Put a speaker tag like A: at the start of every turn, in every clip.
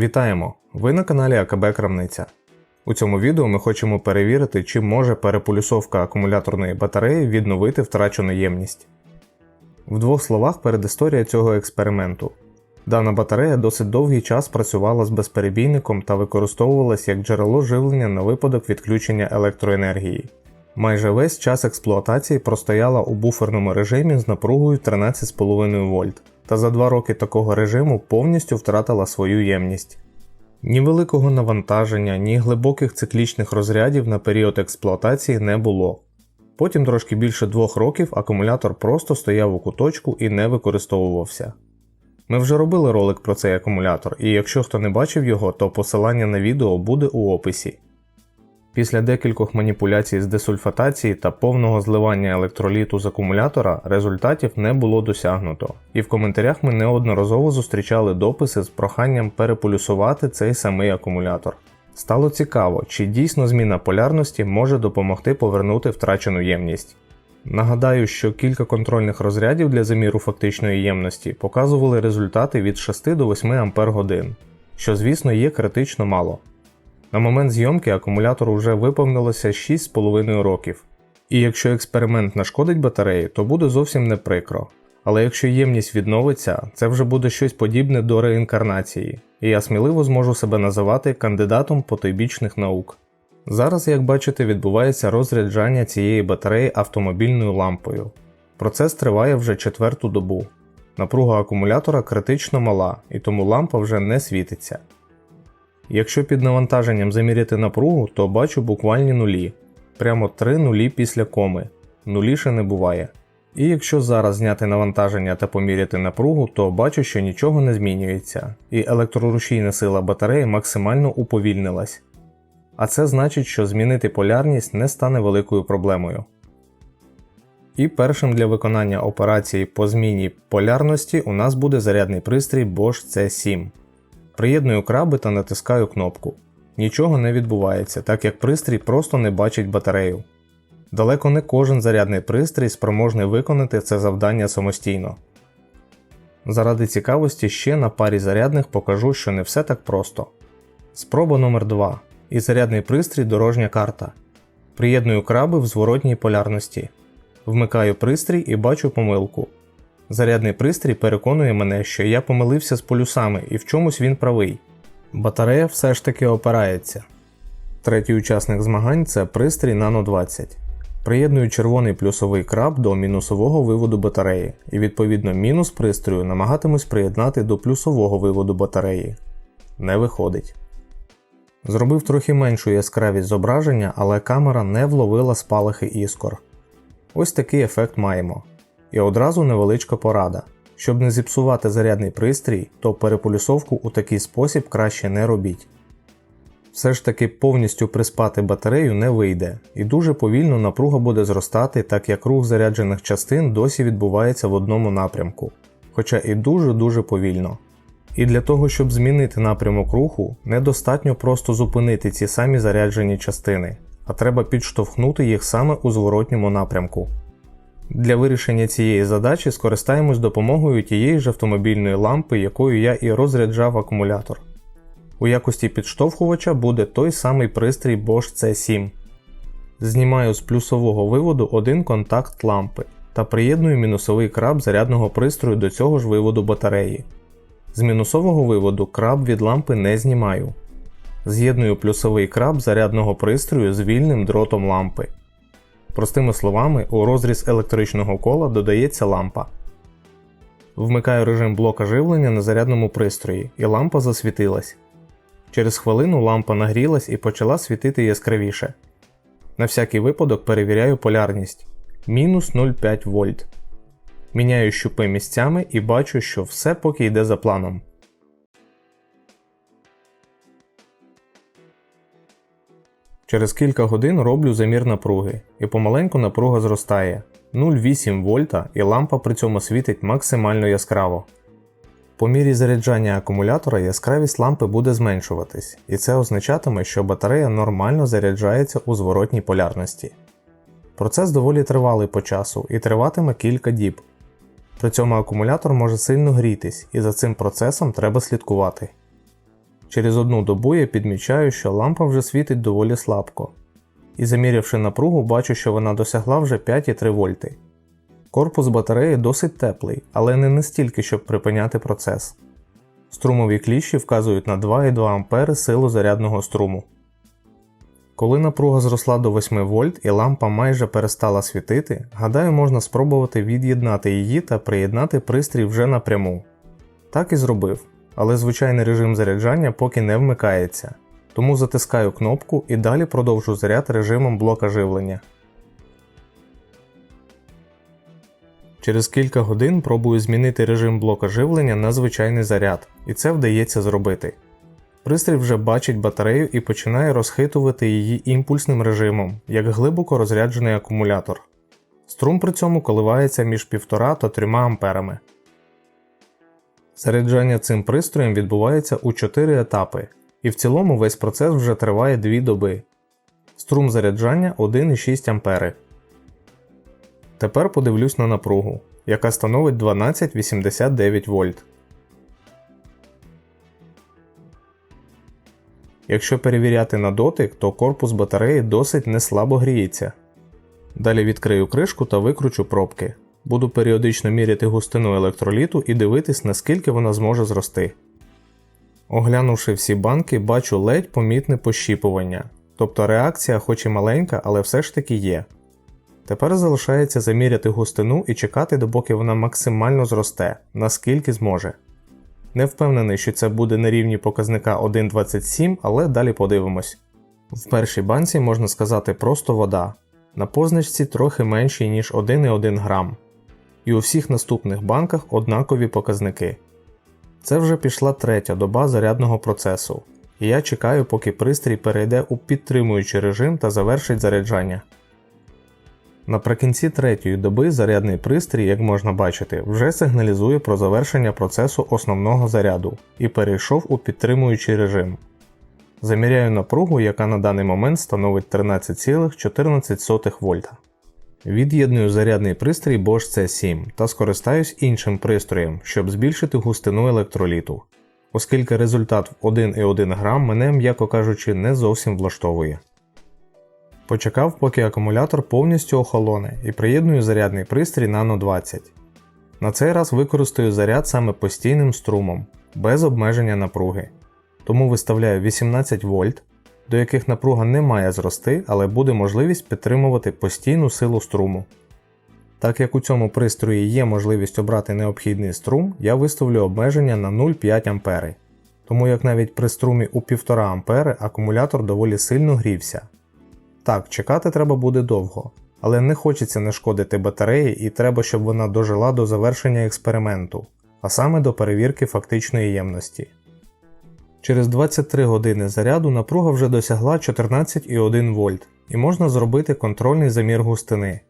A: Вітаємо! Ви на каналі АКБ Крамниця. У цьому відео ми хочемо перевірити, чи може переполюсовка акумуляторної батареї відновити втрачену ємність. В двох словах передісторія цього експерименту. Дана батарея досить довгий час працювала з безперебійником та використовувалась як джерело живлення на випадок відключення електроенергії. Майже весь час експлуатації простояла у буферному режимі з напругою 13,5 вольт, та за два роки такого режиму повністю втратила свою ємність. Ні великого навантаження, ні глибоких циклічних розрядів на період експлуатації не було. Потім трошки більше двох років акумулятор просто стояв у куточку і не використовувався. Ми вже робили ролик про цей акумулятор, і якщо хто не бачив його, то посилання на відео буде у описі. Після декількох маніпуляцій з десульфатації та повного зливання електроліту з акумулятора результатів не було досягнуто, і в коментарях ми неодноразово зустрічали дописи з проханням переполюсувати цей самий акумулятор. Стало цікаво, чи дійсно зміна полярності може допомогти повернути втрачену ємність. Нагадаю, що кілька контрольних розрядів для заміру фактичної ємності показували результати від 6 до 8 Ампер годин, що звісно є критично мало. На момент зйомки акумулятору вже виповнилося 6,5 років. І якщо експеримент нашкодить батареї, то буде зовсім не прикро. Але якщо ємність відновиться, це вже буде щось подібне до реінкарнації, і я сміливо зможу себе називати кандидатом потойбічних наук. Зараз, як бачите, відбувається розряджання цієї батареї автомобільною лампою. Процес триває вже четверту добу. Напруга акумулятора критично мала, і тому лампа вже не світиться. Якщо під навантаженням заміряти напругу, то бачу буквальні нулі. Прямо три нулі після коми. Нуліше не буває. І якщо зараз зняти навантаження та поміряти напругу, то бачу, що нічого не змінюється, і електрорушійна сила батареї максимально уповільнилась. А це значить, що змінити полярність не стане великою проблемою. І першим для виконання операції по зміні полярності у нас буде зарядний пристрій Bosch C7. Приєдную краби та натискаю кнопку. Нічого не відбувається, так як пристрій просто не бачить батарею. Далеко не кожен зарядний пристрій спроможний виконати це завдання самостійно. Заради цікавості ще на парі зарядних покажу, що не все так просто. Спроба номер 2 І зарядний пристрій дорожня карта. Приєдную краби в зворотній полярності. Вмикаю пристрій і бачу помилку. Зарядний пристрій переконує мене, що я помилився з полюсами і в чомусь він правий. Батарея все ж таки опирається. Третій учасник змагань це пристрій Nano 20. Приєдную червоний плюсовий краб до мінусового виводу батареї, і відповідно мінус пристрою намагатимусь приєднати до плюсового виводу батареї. Не виходить. Зробив трохи меншу яскравість зображення, але камера не вловила спалахи іскор. Ось такий ефект маємо. І одразу невеличка порада. Щоб не зіпсувати зарядний пристрій, то переполюсовку у такий спосіб краще не робіть. Все ж таки повністю приспати батарею не вийде, і дуже повільно напруга буде зростати, так як рух заряджених частин досі відбувається в одному напрямку, хоча і дуже-дуже повільно. І для того, щоб змінити напрямок руху, недостатньо просто зупинити ці самі заряджені частини, а треба підштовхнути їх саме у зворотньому напрямку. Для вирішення цієї задачі скористаємось допомогою тієї ж автомобільної лампи, якою я і розряджав акумулятор. У якості підштовхувача буде той самий пристрій Bosch C7. Знімаю з плюсового виводу один контакт лампи та приєдную мінусовий краб зарядного пристрою до цього ж виводу батареї. З мінусового виводу краб від лампи не знімаю. З'єдную плюсовий краб зарядного пристрою з вільним дротом лампи. Простими словами, у розріз електричного кола додається лампа. Вмикаю режим блока живлення на зарядному пристрої, і лампа засвітилась. Через хвилину лампа нагрілась і почала світити яскравіше. На всякий випадок перевіряю полярність мінус 0,5 вольт. Міняю щупи місцями і бачу, що все поки йде за планом. Через кілька годин роблю замір напруги, і помаленьку напруга зростає 0,8 вольта і лампа при цьому світить максимально яскраво. По мірі заряджання акумулятора яскравість лампи буде зменшуватись, і це означатиме, що батарея нормально заряджається у зворотній полярності. Процес доволі тривалий по часу і триватиме кілька діб. При цьому акумулятор може сильно грітись, і за цим процесом треба слідкувати. Через одну добу я підмічаю, що лампа вже світить доволі слабко. І замірявши напругу, бачу, що вона досягла вже 5,3 вольти. Корпус батареї досить теплий, але не настільки, щоб припиняти процес. Струмові кліщі вказують на 2,2 А силу зарядного струму. Коли напруга зросла до 8 вольт і лампа майже перестала світити, гадаю, можна спробувати від'єднати її та приєднати пристрій вже напряму. Так і зробив, але звичайний режим заряджання поки не вмикається, тому затискаю кнопку і далі продовжу заряд режимом блока живлення. Через кілька годин пробую змінити режим блока живлення на звичайний заряд, і це вдається зробити. Пристрій вже бачить батарею і починає розхитувати її імпульсним режимом, як глибоко розряджений акумулятор. Струм при цьому коливається між 1,5 та 3 амперами. Заряджання цим пристроєм відбувається у 4 етапи, і в цілому весь процес вже триває 2 доби. Струм заряджання 1,6 ампери. Тепер подивлюсь на напругу, яка становить 1289 вольт. Якщо перевіряти на дотик, то корпус батареї досить неслабо гріється. Далі відкрию кришку та викручу пробки. Буду періодично міряти густину електроліту і дивитись, наскільки вона зможе зрости. Оглянувши всі банки, бачу ледь помітне пощіпування, тобто реакція, хоч і маленька, але все ж таки є. Тепер залишається заміряти густину і чекати, допоки вона максимально зросте, наскільки зможе. Не впевнений, що це буде на рівні показника 1,27, але далі подивимось. В першій банці можна сказати просто вода. На позначці трохи меншій, ніж 1,1 грам. І у всіх наступних банках однакові показники. Це вже пішла третя доба зарядного процесу, і я чекаю, поки пристрій перейде у підтримуючий режим та завершить заряджання. Наприкінці третьої доби зарядний пристрій, як можна бачити, вже сигналізує про завершення процесу основного заряду і перейшов у підтримуючий режим. Заміряю напругу, яка на даний момент становить 13,14 вольта. Від'єдную зарядний пристрій Bosch C7 та скористаюсь іншим пристроєм, щоб збільшити густину електроліту, оскільки результат в 1,1 грам мене, м'яко кажучи, не зовсім влаштовує. Почекав, поки акумулятор повністю охолоне і приєдную зарядний пристрій Nano 20. На цей раз використаю заряд саме постійним струмом, без обмеження напруги. Тому виставляю 18 вольт, до яких напруга не має зрости, але буде можливість підтримувати постійну силу струму. Так як у цьому пристрої є можливість обрати необхідний струм, я виставлю обмеження на 0,5 А. Тому як навіть при струмі у 1,5 А акумулятор доволі сильно грівся. Так, чекати треба буде довго, але не хочеться не шкодити батареї і треба, щоб вона дожила до завершення експерименту, а саме до перевірки фактичної ємності. Через 23 години заряду напруга вже досягла 14,1 вольт і можна зробити контрольний замір густини.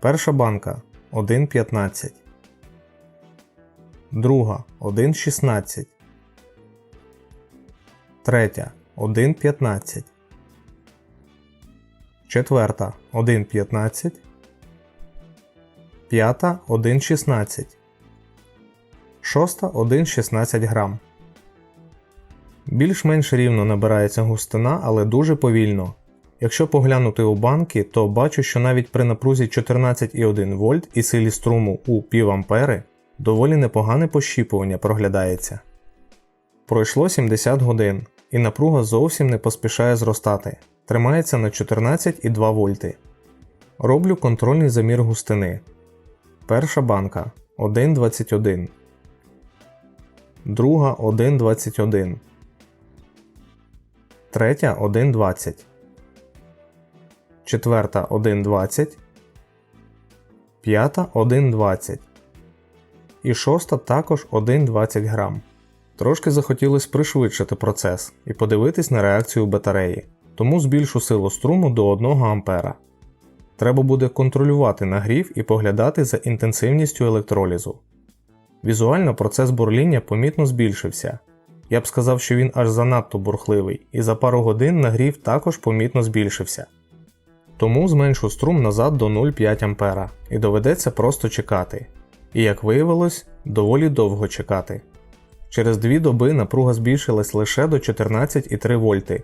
A: Перша банка 1,15. Друга 1,16. Третя 1,15. Четверта 1,15. П'ята 1,16. Шоста 1,16 грам. Більш-менш рівно набирається густина, але дуже повільно. Якщо поглянути у банки, то бачу, що навіть при напрузі 14,1 вольт і силі струму у пів ампери доволі непогане пощіпування проглядається. Пройшло 70 годин, і напруга зовсім не поспішає зростати, тримається на 14,2 вольти. Роблю контрольний замір густини. Перша банка 1,21. Друга 1,21 третя 1,20, четверта 1,20, п'ята 1,20 і шоста також 1,20 грам. Трошки захотілося пришвидшити процес і подивитись на реакцію батареї, тому збільшу силу струму до 1 А. Треба буде контролювати нагрів і поглядати за інтенсивністю електролізу. Візуально процес бурління помітно збільшився. Я б сказав, що він аж занадто бурхливий, і за пару годин нагрів також помітно збільшився. Тому зменшу струм назад до 0,5 А і доведеться просто чекати. І як виявилось, доволі довго чекати. Через дві доби напруга збільшилась лише до 14,3 вольти.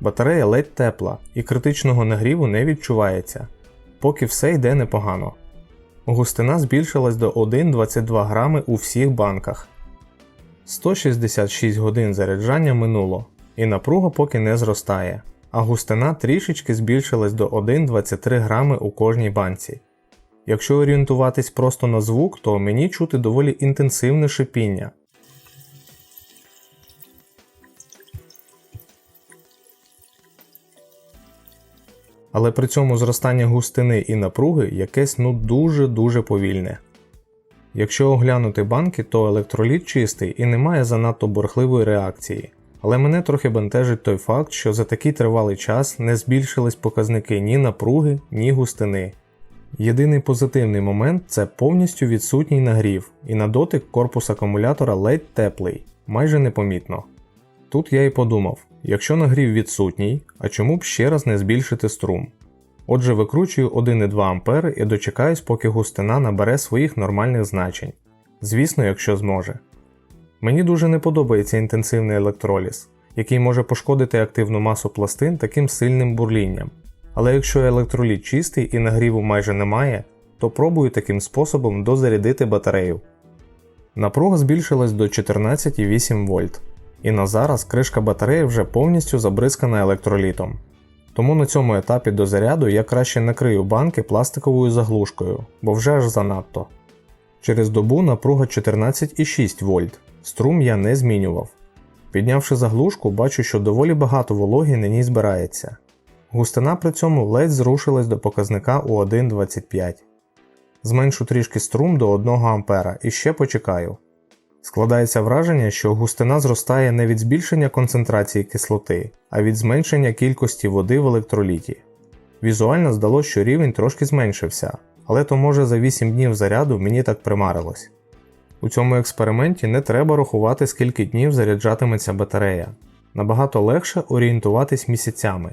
A: Батарея ледь тепла і критичного нагріву не відчувається, поки все йде непогано. Густина збільшилась до 1,22 грами у всіх банках. 166 годин заряджання минуло, і напруга поки не зростає, а густина трішечки збільшилась до 1,23 грами у кожній банці. Якщо орієнтуватись просто на звук, то мені чути доволі інтенсивне шипіння. Але при цьому зростання густини і напруги якесь ну дуже-дуже повільне. Якщо оглянути банки, то електроліт чистий і немає занадто бурхливої реакції. Але мене трохи бентежить той факт, що за такий тривалий час не збільшились показники ні напруги, ні густини. Єдиний позитивний момент це повністю відсутній нагрів, і на дотик корпус акумулятора ледь теплий, майже непомітно. Тут я і подумав: якщо нагрів відсутній, а чому б ще раз не збільшити струм? Отже, викручую 1,2 А і дочекаюсь, поки густина набере своїх нормальних значень. Звісно, якщо зможе. Мені дуже не подобається інтенсивний електроліз, який може пошкодити активну масу пластин таким сильним бурлінням. Але якщо електроліт чистий і нагріву майже немає, то пробую таким способом дозарядити батарею. Напруга збільшилась до 14,8 вольт, і на зараз кришка батареї вже повністю забризкана електролітом. Тому на цьому етапі до заряду я краще накрию банки пластиковою заглушкою, бо вже аж занадто. Через добу напруга 14,6 вольт, струм я не змінював. Піднявши заглушку, бачу, що доволі багато вологи на ній збирається. Густина при цьому ледь зрушилась до показника у 1,25. Зменшу трішки струм до 1 А і ще почекаю. Складається враження, що густина зростає не від збільшення концентрації кислоти, а від зменшення кількості води в електроліті. Візуально здалося, що рівень трошки зменшився, але то може за 8 днів заряду мені так примарилось. У цьому експерименті не треба рахувати, скільки днів заряджатиметься батарея. Набагато легше орієнтуватись місяцями.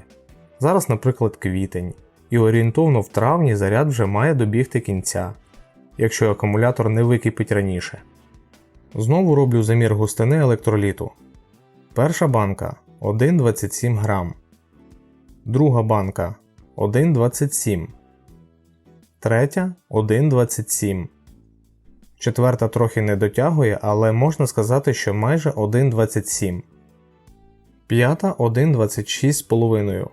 A: Зараз, наприклад, квітень, і орієнтовно в травні заряд вже має добігти кінця, якщо акумулятор не википить раніше. Знову роблю замір густини електроліту. Перша банка 1,27 грам. Друга банка 1,27. Третя 1,27. Четверта трохи не дотягує, але можна сказати, що майже 1,27. П'ята 1,26,5.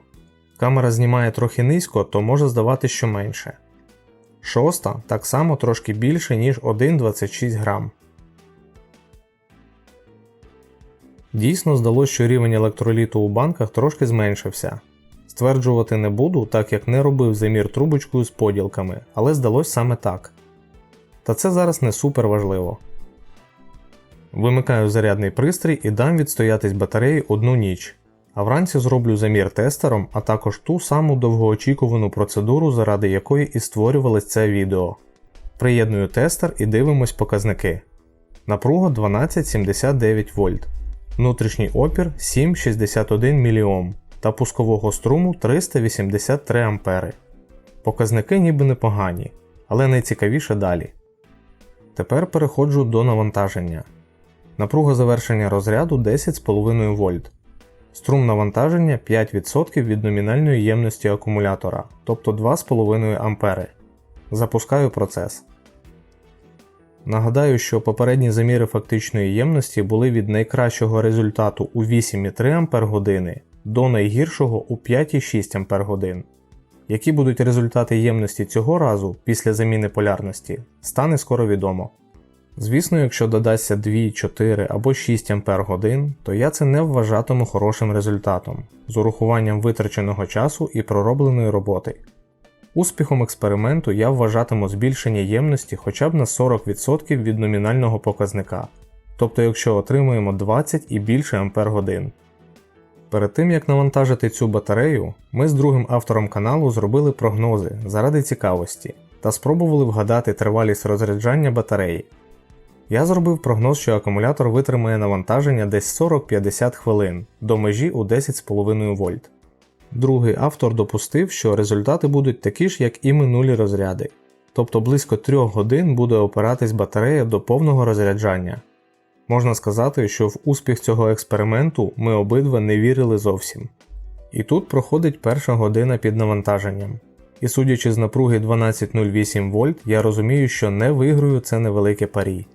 A: Камера знімає трохи низько, то може здавати, що менше. Шоста так само трошки більше, ніж 1,26 грам. Дійсно здалося, що рівень електроліту у банках трошки зменшився. Стверджувати не буду, так як не робив замір трубочкою з поділками, але здалось саме так. Та це зараз не супер важливо. Вимикаю зарядний пристрій і дам відстоятись батареї одну ніч, а вранці зроблю замір тестером, а також ту саму довгоочікувану процедуру, заради якої і створювалось це відео. Приєдную тестер і дивимось показники. Напруга 1279 вольт внутрішній опір 7,61 мОм та пускового струму 383 А. Показники ніби непогані, але найцікавіше далі. Тепер переходжу до навантаження. Напруга завершення розряду 10,5 вольт. Струм навантаження 5% від номінальної ємності акумулятора, тобто 2,5 А. Запускаю процес. Нагадаю, що попередні заміри фактичної ємності були від найкращого результату у 8,3 Ах до найгіршого у 5,6 Ах. Які будуть результати ємності цього разу після заміни полярності, стане скоро відомо. Звісно, якщо додасться 2, 4 або 6 Ах, то я це не вважатиму хорошим результатом з урахуванням витраченого часу і проробленої роботи. Успіхом експерименту я вважатиму збільшення ємності хоча б на 40% від номінального показника, тобто якщо отримуємо 20 і більше ампер годин. Перед тим як навантажити цю батарею, ми з другим автором каналу зробили прогнози заради цікавості та спробували вгадати тривалість розряджання батареї. Я зробив прогноз, що акумулятор витримає навантаження десь 40-50 хвилин до межі у 10,5 вольт. Другий автор допустив, що результати будуть такі ж, як і минулі розряди, тобто близько 3 годин буде опиратись батарея до повного розряджання. Можна сказати, що в успіх цього експерименту ми обидва не вірили зовсім. І тут проходить перша година під навантаженням. І судячи з напруги 12.08 вольт, я розумію, що не виграю це невелике парі.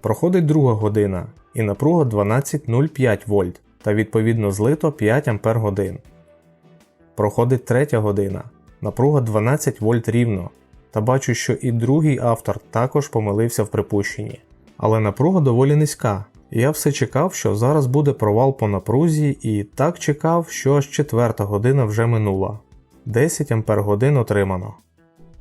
A: Проходить друга година, і напруга 12.05 вольт та відповідно злито 5 Ампер годин. Проходить третя година, напруга 12 вольт рівно, та бачу, що і другий автор також помилився в припущенні. Але напруга доволі низька, я все чекав, що зараз буде провал по напрузі, і так чекав, що аж четверта година вже минула. 10 Ампер годин отримано.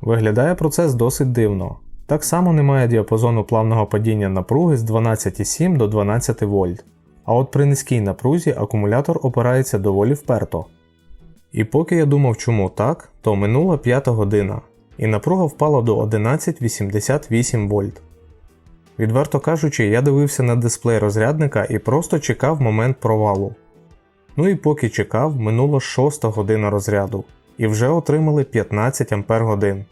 A: Виглядає процес досить дивно. Так само немає діапазону плавного падіння напруги з 12,7 до 12 вольт. А от при низькій напрузі акумулятор опирається доволі вперто. І поки я думав, чому так, то минула п'ята година, і напруга впала до 11,88 вольт. Відверто кажучи, я дивився на дисплей розрядника і просто чекав момент провалу. Ну і поки чекав, минула шоста година розряду, і вже отримали 15 Ампер годин.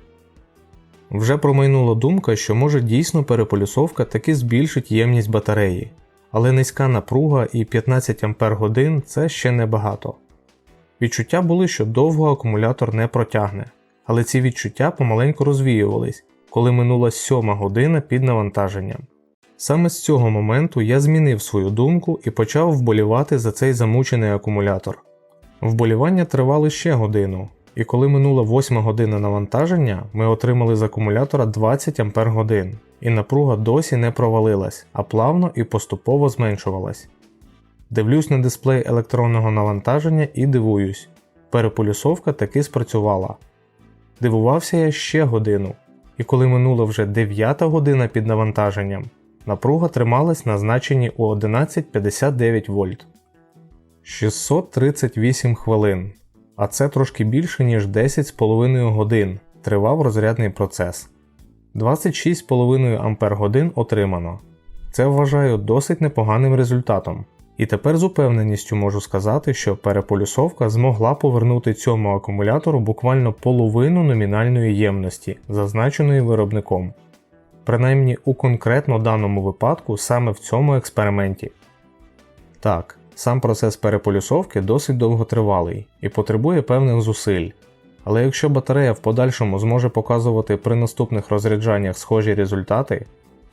A: Вже промайнула думка, що може дійсно переполюсовка таки збільшить ємність батареї, але низька напруга і 15 Ампер годин це ще небагато. Відчуття були, що довго акумулятор не протягне, але ці відчуття помаленьку розвіювались, коли минула сьома година під навантаженням. Саме з цього моменту я змінив свою думку і почав вболівати за цей замучений акумулятор. Вболівання тривали ще годину, і коли минула 8 година навантаження, ми отримали з акумулятора 20 Ампер годин, і напруга досі не провалилась, а плавно і поступово зменшувалась. Дивлюсь на дисплей електронного навантаження і дивуюсь. Переполюсовка таки спрацювала. Дивувався я ще годину, і коли минула вже 9 година під навантаженням, напруга трималась на значенні у 1159 вольт. 638 хвилин, а це трошки більше, ніж 10,5 годин тривав розрядний процес. 26,5 Ампер годин отримано. Це вважаю досить непоганим результатом. І тепер з упевненістю можу сказати, що переполюсовка змогла повернути цьому акумулятору буквально половину номінальної ємності, зазначеної виробником. Принаймні у конкретно даному випадку саме в цьому експерименті. Так, сам процес переполюсовки досить довготривалий і потребує певних зусиль. Але якщо батарея в подальшому зможе показувати при наступних розряджаннях схожі результати,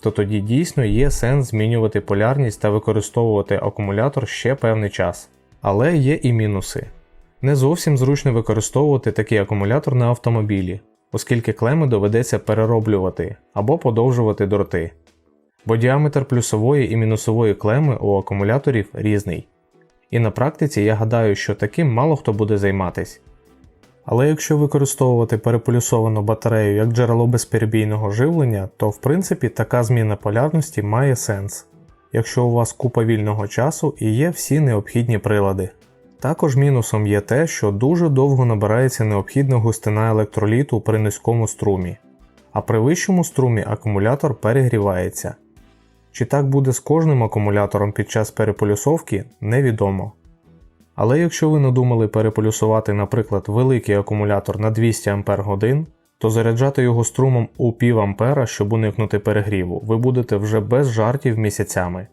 A: то тоді дійсно є сенс змінювати полярність та використовувати акумулятор ще певний час. Але є і мінуси. Не зовсім зручно використовувати такий акумулятор на автомобілі, оскільки клеми доведеться перероблювати або подовжувати дроти. Бо діаметр плюсової і мінусової клеми у акумуляторів різний. І на практиці я гадаю, що таким мало хто буде займатись. Але якщо використовувати переполюсовану батарею як джерело безперебійного живлення, то в принципі така зміна полярності має сенс, якщо у вас купа вільного часу і є всі необхідні прилади. Також мінусом є те, що дуже довго набирається необхідна густина електроліту при низькому струмі, а при вищому струмі акумулятор перегрівається. Чи так буде з кожним акумулятором під час переполюсовки, невідомо. Але якщо ви надумали переполюсувати, наприклад, великий акумулятор на 200 Ах, то заряджати його струмом у пів ампера, щоб уникнути перегріву, ви будете вже без жартів місяцями.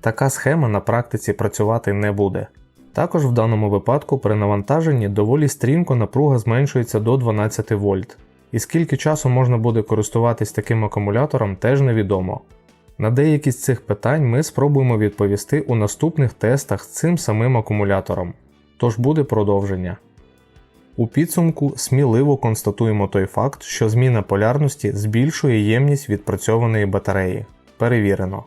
A: Така схема на практиці працювати не буде. Також в даному випадку при навантаженні доволі стрімко напруга зменшується до 12 вольт, і скільки часу можна буде користуватись таким акумулятором теж невідомо. На деякі з цих питань ми спробуємо відповісти у наступних тестах з цим самим акумулятором, тож буде продовження. У підсумку сміливо констатуємо той факт, що зміна полярності збільшує ємність відпрацьованої батареї. Перевірено.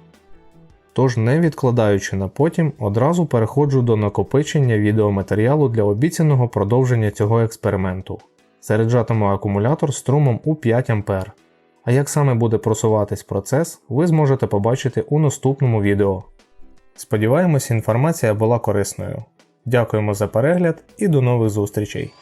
A: Тож, не відкладаючи на потім, одразу переходжу до накопичення відеоматеріалу для обіцяного продовження цього експерименту. Заряджатиму акумулятор струмом у 5 А. А як саме буде просуватись процес, ви зможете побачити у наступному відео. Сподіваємось, інформація була корисною. Дякуємо за перегляд і до нових зустрічей!